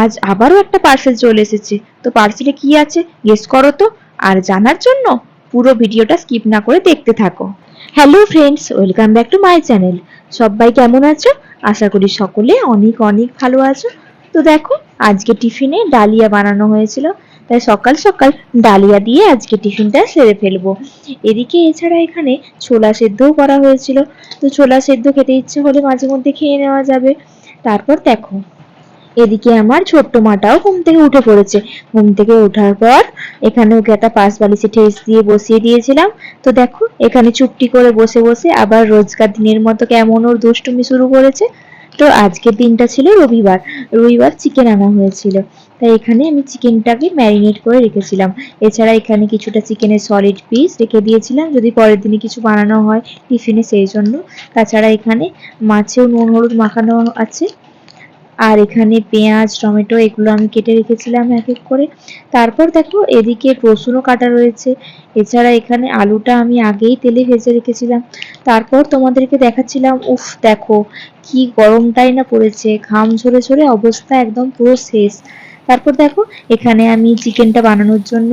আজ আবারও একটা পার্সেল চলে এসেছে। তো পার্সেলে কি আছে? গেস করো তো। আর জানার জন্য পুরো ভিডিওটা স্কিপ না করে দেখতে থাকো। Hello friends welcome back to my channel সবাই কেমন আছো? আশা করি সকলে অনেক অনেক ভালো আছো। তো দেখো, আজকে টিফিনে ডালিয়া বানানো হয়েছিল। তাই সকাল সকাল ডালিয়া দিয়ে আজকে টিফিনটা সেরে ফেলব। এদিকে এছাড়া এখানে ছোলা সেদ্ধও করা হয়েছিল। তো ছোলা সেদ্ধ খেতে ইচ্ছে হলে মাঝে মধ্যে খেয়ে নেওয়া যাবে। তারপর দেখো এদিকে আমার ছোট্ট মাটাও ঘুম থেকে উঠে পড়েছে। ঘুম থেকে ওঠার পর এখানে ওকে একটা পাশ বালিশে ঠেস দিয়ে বসিয়ে দিয়েছিলাম। তো দেখো, এখানে চুপটি করে বসে বসে আবার রোজকার দিনের মতো কেমন ওর দুষ্টুমি শুরু করেছে। তো আজকের দিনটা ছিল রবিবার। রবিবার চিকেন আনা হয়েছিল। তাই এখানে আমি চিকেনটাকে ম্যারিনেট করে রেখেছিলাম। এছাড়া এখানে কিছুটা চিকেনের সলিড পিস রেখে দিয়েছিলাম। যদি পরের দিনে কিছু বানানো হয় টিফিনে সেই জন্য। তাছাড়া এখানে মাছেও নুন, হলুদ মাখানো আছে। আর এখানে পেঁয়াজ, টমেটো এগুলো আমি কেটে রেখেছিলাম এক এক করে। তারপর দেখো এদিকে রসুনও কাটা রয়েছে। এছাড়া এখানে আলুটা আমি আগেই তেলে ভেজে রেখেছিলাম। তারপর তোমাদেরকে দেখাচ্ছিলাম, উফ, দেখো কি গরমটাই না পড়েছে। ঘাম ঝরে ঝরে অবস্থা একদম পুরো শেষ। তারপর দেখো এখানে আমি চিকেনটা বানানোর জন্য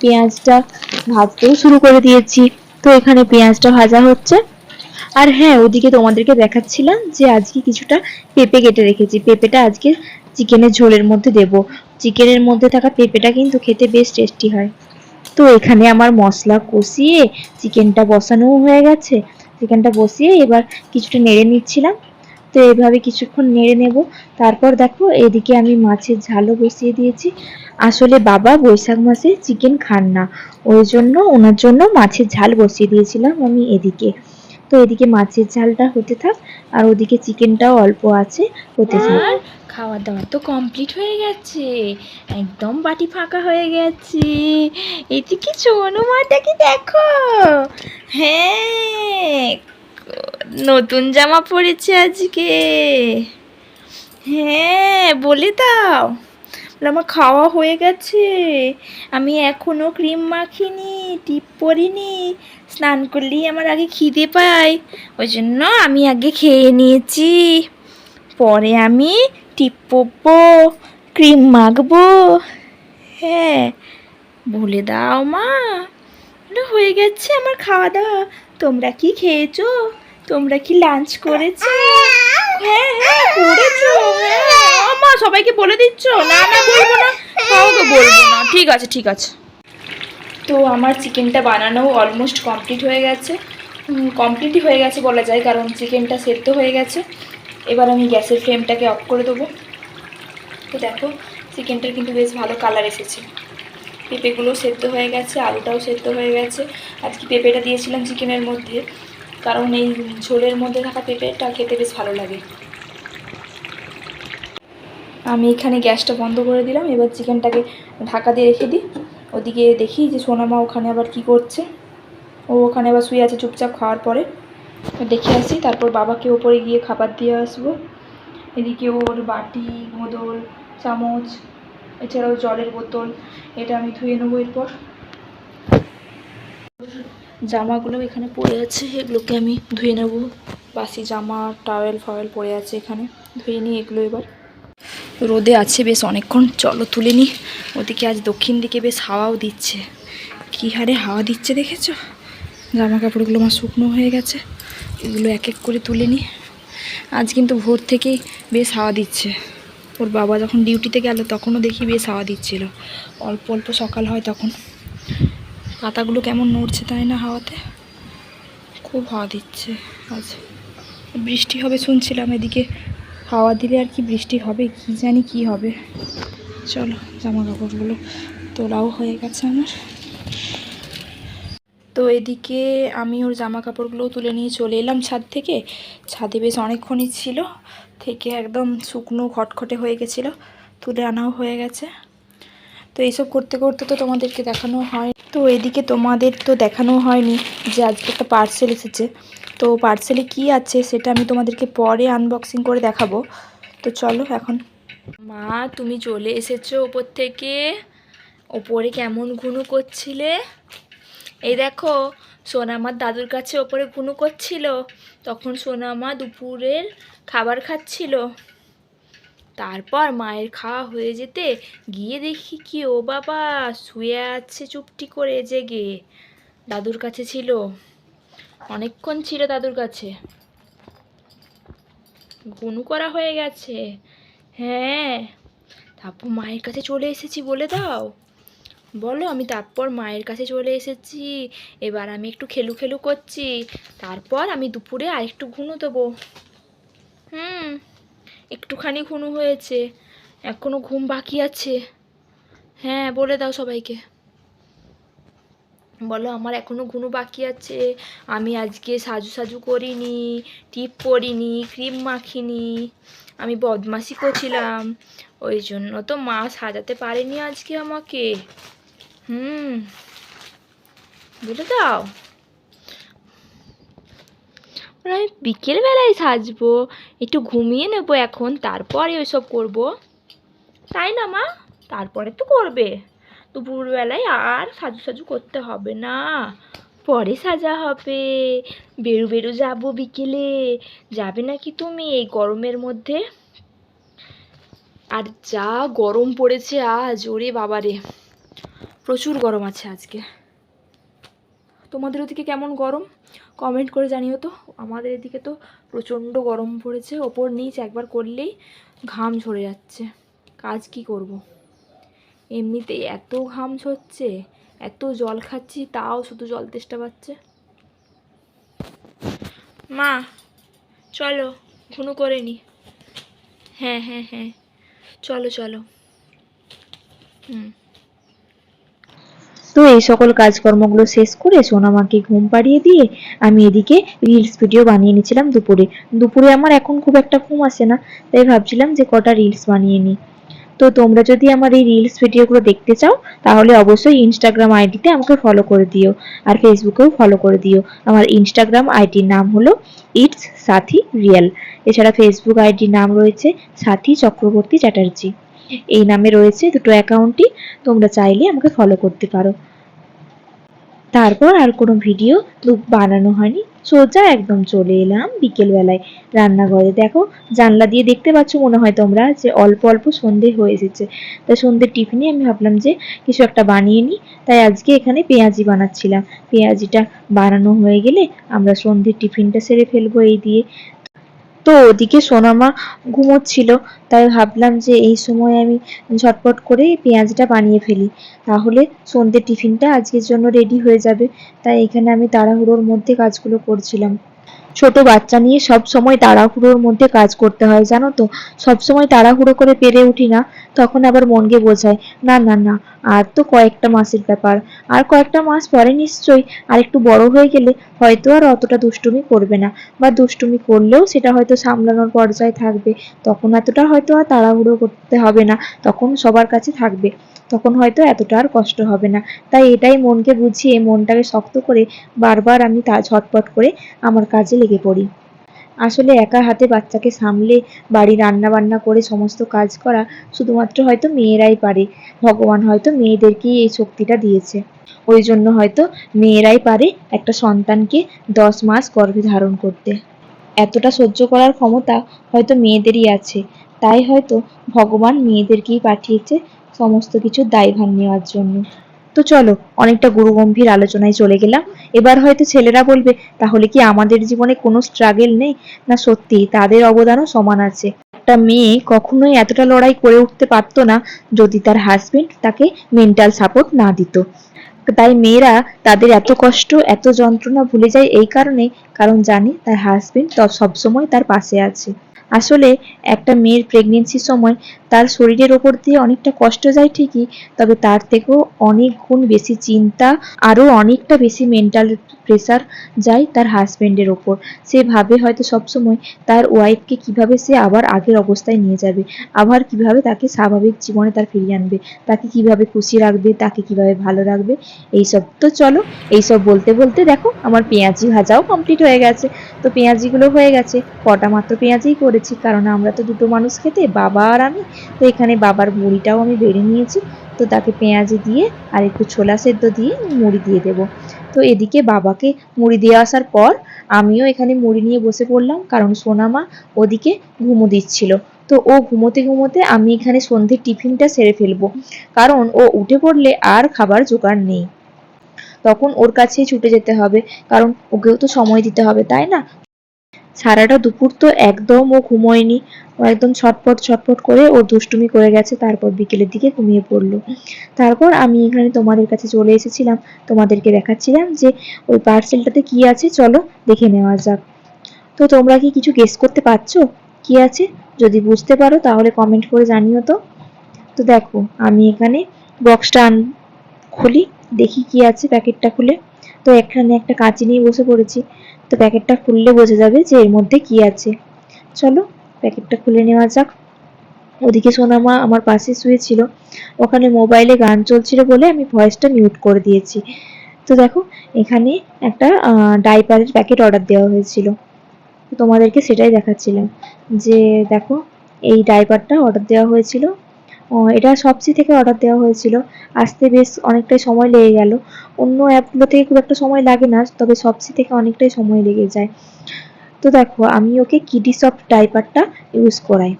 পেঁয়াজটা ভাজতেও শুরু করে দিয়েছি। তো এখানে পেঁয়াজটা ভাজা হচ্ছে। আর হ্যাঁ ওদিকে তোমাদেরকে দেখাচ্ছিলাম যে আজকে কিছুটা পেঁপে কেটে রেখেছি। পেঁপেটা আজকে চিকেনের ঝোলের মধ্যে দেব। চিকেনের মধ্যে থাকা পেঁপেটা কিন্তু খেতে বেশ টেস্টি হয়। তো এখানে আমার মশলা কষিয়ে চিকেনটা বসানোও হয়ে গেছে। চিকেনটা বসিয়ে এবার কিছুটা নেড়ে নিচ্ছিলাম। তো এভাবে কিছুক্ষণ নেড়ে নেব। তারপর দেখো, এদিকে আমি মাছের ঝালও বসিয়ে দিয়েছি। আসলে বাবা বৈশাখ মাসে চিকেন খান না। ওই জন্য, ওনার জন্য মাছের ঝাল বসিয়ে দিয়েছিলাম আমি এদিকে। তো এদিকে মাছের ঝালটা হতে থাক, আর ওদিকে চিকেনটাও অল্প আছে, হতে থাক। খাওয়া দাওয়া তো কমপ্লিট হয়ে গেছে, একদম বাটি ফাঁকা হয়ে গেছে। এদিকে সোনু মাটাকে দেখো? হ্যাঁ নতুন জামা পরেছে আজকে। হ্যাঁ বলে দাও। আমার খাওয়া হয়ে গেছে। আমি এখনও ক্রিম মাখিনি, টিপ পরিনি, স্নান করলেই আমার আগে খিদে পায়। ওই জন্য আমি আগে খেয়ে নিয়েছি। পরে আমি টিপ পরবো, ক্রিম মাখবো। হ্যাঁ বলে দাও মা। হয়ে গেছে আমার খাওয়া দাওয়া। তোমরা কি খেয়েছো? তোমরা কি লাঞ্চ করেছ? হ্যাঁ হ্যাঁ করেছ। হ্যাঁ মা সবাইকে বলে দিচ্ছ? না না, বলব না। কাউকে বলব না। ঠিক আছে ঠিক আছে। তো আমার চিকেনটা বানানো অলমোস্ট কমপ্লিট হয়ে গেছে। কমপ্লিটই হয়ে গেছে বলা যায়, কারণ চিকেনটা সেদ্ধ হয়ে গেছে। এবার আমি গ্যাসের ফ্লেমটাকে অফ করে দেবো। তো দেখো, চিকেনটার কিন্তু বেশ ভালো কালার এসেছে। পেঁপেগুলো সেদ্ধ হয়ে গেছে, আলুটাও সেদ্ধ হয়ে গেছে। আজকে পেঁপেটা দিয়েছিলাম চিকেনের মধ্যে। কারণ এই ঝোলের মধ্যে থাকা পেঁপেটা খেতে বেশ ভালো লাগে। আমি এখানে গ্যাসটা বন্ধ করে দিলাম, এবার চিকেনটাকে ঢাকা দিয়ে রেখে দিই। ওদিকে দেখি যে সোনামা ওখানে আবার কি করছে। ও ওখানে আবার শুয়ে আছে চুপচাপ খাওয়ার পরে। দেখে আসি, তারপর বাবাকে ওপরে গিয়ে খাবার দিয়ে আসব। এদিকে ওর বাটি, মোদল, চামচ, এছাড়াও জলের বোতল, এটা আমি ধুয়ে নেব এরপর। জামাগুলো এখানে পড়ে আছে, এগুলোকে আমি ধুয়ে নেব। বাসি জামা টাওয়েল ফাওয়েল পড়ে আছে এখানে, ধুয়ে নিই এগুলো এবার। রোদে আছে বেশ অনেকক্ষণ, চলো তুলে নিই। ওদিকে আজ দক্ষিণ দিকে বেশ হাওয়াও দিচ্ছে। কী হারে হাওয়া দিচ্ছে দেখেছ? জামা কাপড়গুলো আমার শুকনো হয়ে গেছে, এগুলো এক এক করে তুলে নিই। আজ কিন্তু ভোর থেকেই বেশ হাওয়া দিচ্ছে। ওর বাবা যখন ডিউটিতে গেল, তখনও দেখি বেশ হাওয়া দিচ্ছিল। অল্প অল্প সকাল হয় তখন। পাতাগুলো কেমন নড়ছে তাই না হাওয়াতে? খুব হাওয়া দিচ্ছে আজ। বৃষ্টি হবে শুনছিলাম এদিকে। হাওয়া দিলে আর কি বৃষ্টি হবে? কি জানি কি হবে? চলো জামা কাপড়গুলো তোলাও হয়ে গেছে আমার। তো এদিকে আমি ওর জামা কাপড়গুলোও তুলে নিয়ে চলে এলাম ছাদ থেকে। ছাদে বেশ অনেকক্ষণই ছিল, থেকে একদম শুকনো খটখটে হয়ে গেছিল, তুলে আনাও হয়ে গেছে। তো এইসব করতে করতে তো তোমাদেরকে দেখানো হয় তো এদিকে তোমাদের তো দেখানো হয়নি যে আজকে একটা পার্সেল এসেছে। তো পার্সেলে কি আছে সেটা আমি তোমাদেরকে পরে আনবক্সিং করে দেখাবো। তো চলো এখন। মা, তুমি চলে এসেছ ওপর থেকে। ওপরে কেমন ঘুনু করছিলে? এই দেখো সোনামার দাদুর কাছে ওপরে ঘুনু করছিল। তখন সোনামা দুপুরের খাবার খাচ্ছিল। তারপর মায়ের খাওয়া হয়ে যেতে গিয়ে দেখি কি ও বাবা শুয়ে আছে চুপটি করে জেগে। দাদুর কাছে ছিল। অনেকক্ষণ ছিল দাদুর কাছে। গুনু করা হয়ে গেছে। হ্যাঁ তারপর মায়ের কাছে চলে এসেছি বলে দাও। বলো, আমি তারপর মায়ের কাছে চলে এসেছি। এবার আমি একটু খেলু খেলু করছি। তারপর আমি দুপুরে আরেকটু ঘুনো দেবো। হুম। একটুখানি ঘুনু হয়েছে, এখনও ঘুম বাকি আছে। হ্যাঁ বলে দাও সবাইকে। বলো, আমার এখনও ঘুনু বাকি আছে, আমি আজকে সাজু সাজু করিনি, টিপ পরিনি, ক্রিম মাখিনি, আমি বদমাশি করছিলাম। ওই জন্য তো মা সাজাতে পারেনি আজকে আমাকে। হুম, বলে দাও। বলে, আমি বিকেলবেলায় সাজবো। একটু ঘুমিয়ে নেব এখন তারপরে ওইসব করব। তাই না মা? তারপরে তো করবে। দুপুরবেলায় আর সাজু সাজু করতে হবে না। পরে সাজা হবে। বেরু বেরু যাব বিকেলে। যাবে নাকি তুমি এই গরমের মধ্যে? আর যা গরম পড়েছে আজ ওরে বাবারে। প্রচুর গরম আছে আজকে। তোমাদের ওদিকে কেমন গরম? কমেন্ট করে জানিও তো। আমাদের এদিকে তো প্রচণ্ড গরম পড়েছে। ওপর নিচ একবার করলেই ঘাম ঝরে যাচ্ছে। কাজ কি করব। এমনিতেই এত ঘাম ঝরছে, এত জল খাচ্ছি, তাও শুধু জল তেষ্টা পাচ্ছে। মা, চলো ঘুনু করে নি। হ্যাঁ হ্যাঁ হ্যাঁ। চলো চলো। হুম। তো এই সকল কাজকর্মগুলো শেষ করে সোনামাকে ঘুম পাড়িয়ে দিয়ে আমি এদিকে রিলস ভিডিও বানিয়ে নিয়েছিলাম দুপুরে। দুপুরে আমার এখন খুব একটা ঘুম আসে না, তাই ভাবছিলাম যে কটা রিলস বানিয়ে নিই। তো তোমরা যদি আমার এই রিলস ভিডিওগুলো দেখতে চাও, তাহলে অবশ্যই ইনস্টাগ্রাম আইডিতে আমাকে ফলো করে দিও, আর ফেসবুকেও ফলো করে দিও। আমার ইনস্টাগ্রাম আইডির নাম হলো ইটস সাথী রিয়েল এছাড়া ফেসবুক আইডির নাম রয়েছে সাথী চক্রবর্তী চ্যাটার্জি এই নামে রয়েছে দুটো অ্যাকাউন্টই তোমরা চাইলে আমাকে ফলো করতে পারো। তারপর আর কোনো ভিডিও বানানো হয়নি। সোজা একদম চলে এলাম বিকেলবেলায় রান্নাঘরে। দেখো, জানলা দিয়ে দেখতে পাচ্ছ মনে হয় তোমরা যে অল্প অল্প সন্ধে হয়ে এসেছে। তাই সন্ধ্যের টিফিনে আমি ভাবলাম যে কিছু একটা বানিয়ে নিই তাই আজকে এখানে পেঁয়াজি বানাচ্ছিলাম। পেঁয়াজিটা বানানো হয়ে গেলে আমরা সন্ধ্যের টিফিনটা সেরে ফেলব এই দিয়ে। তো ওদিকে সোনামা ঘুমোচ্ছিল। তাই ভাবলাম যে এই সময় আমি ঝটপট করে পেঁয়াজটা বানিয়ে ফেলি। তাহলে সন্ধ্যে টিফিনটা আজকের জন্য রেডি হয়ে যাবে। তাই এখানে আমি তাড়াহুড়োর মধ্যে কাজগুলো করছিলাম। ছোট বাচ্চা নিয়ে সব সময় তাড়াহুড়োর মধ্যে কাজ করতে হয়, জানো তো? সব সময় তাড়াহুড়ো করে পেরে উঠি না, তখন আবার মনকে বোঝায়, না না না আর তো কয়েকটা মাসের ব্যাপার। আর কয়েকটা মাস পরে নিশ্চয়ই আর একটু বড় হয়ে গেলে হয়তো আর অতটা দুষ্টুমি করবে না। বা দুষ্টুমি করলেও সেটা হয়তো সামলানোর পর্যায়ে থাকবে। তখন এতটা হয়তো আর তাড়াহুড়ো করতে হবে না। তখন সবার কাছে থাকবে। তখন হয়তো এতটা আর কষ্ট হবে না। তাই এটাই মনকে বুঝিয়ে মনটাকে শক্ত করে বারবার আমি তা ঝটপট করে আমার কাজে লেগে পড়ি। আসলে একা হাতে বাচ্চাকে সামলে বাড়ি রান্না বান্না করে সমস্ত কাজ করা শুধুমাত্র হয়তো মেয়েরাই পারে। ভগবান হয়তো মেয়েদেরকেই এই শক্তিটা দিয়েছে। ওই জন্য হয়তো মেয়েরাই পারে একটা সন্তানকে দশ মাস গর্ভে ধারণ করতে। এতটা সহ্য করার ক্ষমতা হয়তো মেয়েদেরই আছে। তাই হয়তো ভগবান মেয়েদেরকেই পাঠিয়েছে সমস্ত কিছুর দায়ভার নেওয়ার জন্য। তো চলো, অনেকটা গুরুগম্ভীর আলোচনায় চলে গেলাম। এবার হয়তো ছেলেরা বলবে, তাহলে কি আমাদের জীবনে কোনো স্ট্রাগেল নেই? না সত্যি তাদের অবদানও সমান আছে। একটা মেয়ে কখনোই এতটা লড়াই করে উঠতে পারতো না, যদি তার হাজবেন্ড তাকে মেন্টাল সাপোর্ট না দিত। তাই মেয়েরা তাদের এত কষ্ট, এত যন্ত্রণা ভুলে যায় এই কারণে, কারণ জানে তার হাজবেন্ড সবসময় তার পাশে আছে। আসলে একটা মেয়ের প্রেগনেন্সির সময় তার শরীরের ওপর দিয়ে অনেকটা কষ্ট যায় ঠিকই, তবে তার থেকেও অনেক গুণ বেশি চিন্তা, আরও অনেকটা বেশি মেন্টাল প্রেসার যায় তার হাজবেন্ডের ওপর। সে ভাবে হয়তো সবসময় তার ওয়াইফকে কীভাবে সে আবার আগের অবস্থায় নিয়ে যাবে, আবার কীভাবে তাকে স্বাভাবিক জীবনে তার ফিরিয়ে আনবে, তাকে কীভাবে খুশি রাখবে, তাকে কীভাবে ভালো রাখবে, এইসব। তো চলো, এইসব বলতে বলতে দেখো আমার পেঁয়াজি ভাজাও কমপ্লিট হয়ে গেছে। তো পেঁয়াজিগুলো হয়ে গেছে, কটা মাত্র পেঁয়াজিই করেছি, কারণ আমরা তো দুটো মানুষ খেতে, বাবা আর আমি তো এখানে বাবার মুড়িটাও আমি বেড়ে নিয়েছি। তো তাকে পেঁয়াজি দিয়ে আর একটু ছোলা সেদ্ধ দিয়ে মুড়ি দিয়ে দেবো। তো এদিকে বাবাকে মুড়ি দিয়ে আসার পর আমিও এখানে মুড়ি নিয়ে বসে পড়লাম, কারণ সোনামা ওদিকে ঘুমো দিচ্ছিল। তো ও ঘুমোতে ঘুমোতে আমি এখানে সন্ধ্যের টিফিনটা সেরে ফেলব, কারণ ও উঠে পড়লে আর খাবার জোগাড় নেই। তখন ওর কাছেই ছুটে যেতে হবে, কারণ ওকেও তো সময় দিতে হবে, তাই না? সারাটা দুপুর তো একদম ও ঘুমোয়নি। ও একদম ছটপট ছটপট করে ও দুষ্টুমি করে গেছে, তারপর বিকেলের দিকে ঘুমিয়ে পড়ল। তারপর আমি এখানে তোমাদের কাছে চলে এসেছিলাম, তোমাদেরকে দেখাচ্ছিলাম যে ওই পার্সেলটাতে কি আছে, চলো দেখে নেওয়া যাক। তো তোমরা কি কিছু গেস করতে পারছ? কি আছে? যদি বুঝতে পারো, তাহলে কমেন্ট করে জানিও তো। তো দেখো, আমি এখানে বক্সটা খুলি, দেখি কি আছে প্যাকেটটা খুলে। তো এখানে একটা কাঁচি নিয়ে বসে পড়েছি। তো প্যাকেটটা খুললে বোঝা যাবে যে এর মধ্যে কি আছে। চলো, প্যাকেটটা খুলে নেওয়া যাক। ওদিকে সোনামা আমার পাশে শুয়েছিল। ওখানে মোবাইলে গান চলছিল বলে আমি ভয়েসটা মিউট করে দিয়েছি। তো দেখো, এখানে একটা ডাইপারের প্যাকেট অর্ডার দেওয়া হয়েছিল। তোমাদেরকে সেটাই দেখাচ্ছিলাম যে দেখো, এই ডাইপারটা অর্ডার দেওয়া হয়েছিল। এটা সবজি থেকে অর্ডার দেওয়া হয়েছিল। আসতে বেশ অনেকটাই সময় লেগে গেল। অন্য অ্যাপগুলো থেকে খুব একটা সময় লাগে না, তবে সবচেয়ে থেকে অনেকটাই সময় লেগে যায়। তো দেখো, আমি ওকে কিডি সফট ডাইপারটা ইউজ করাই।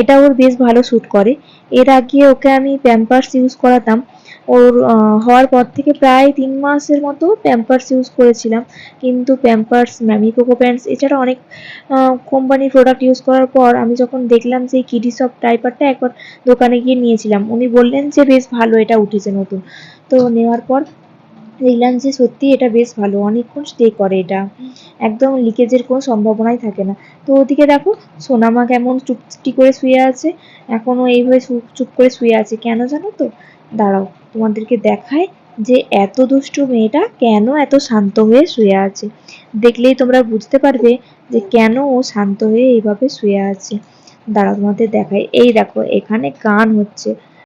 এটা ওর বেশ ভালো স্যুট করে। এর আগে ওকে আমি প্যাম্পার্স ইউজ করাতাম। ওর হওয়ার পর থেকে প্রায় তিন মাসের মতো প্যাম্পার্স ইউজ করেছিলাম। কিন্তু প্যাম্পার্স ম্যামি কোকো প্যান্টস এছাড়া অনেক কোম্পানির প্রোডাক্ট ইউজ করার পর আমি যখন দেখলাম যে কিডি সফট ডাইপারটা একবার দোকানে গিয়ে নিয়েছিলাম, উনি বললেন যে বেশ ভালো, এটা উঠেছে নতুন। তো নেওয়ার পর দেখলাম যে সত্যি এটা বেশ ভালো, অনেকক্ষণ স্টে করে এটা। একদম লিকেজের কোনো সম্ভাবনাই থাকে না। তো ওদিকে দেখো, সোনামা কেমন চুপটি করে শুয়ে আছে, এখনও এইভাবে চুপ করে শুয়ে আছে। কেন জানো তো? দাঁড়াও। তোমাদেরকে দেখায় যে এত দুষ্টু মেয়েটা কেন এত শান্ত হয়ে শুয়ে আছে। দেখলেই তোমরা বুঝতে পারবে যে কেন ও শান্ত হয়ে এইভাবে শুয়ে আছে। দাঁড়া তোমাদের দেখায় এই দেখো, এখানে গান হচ্ছে।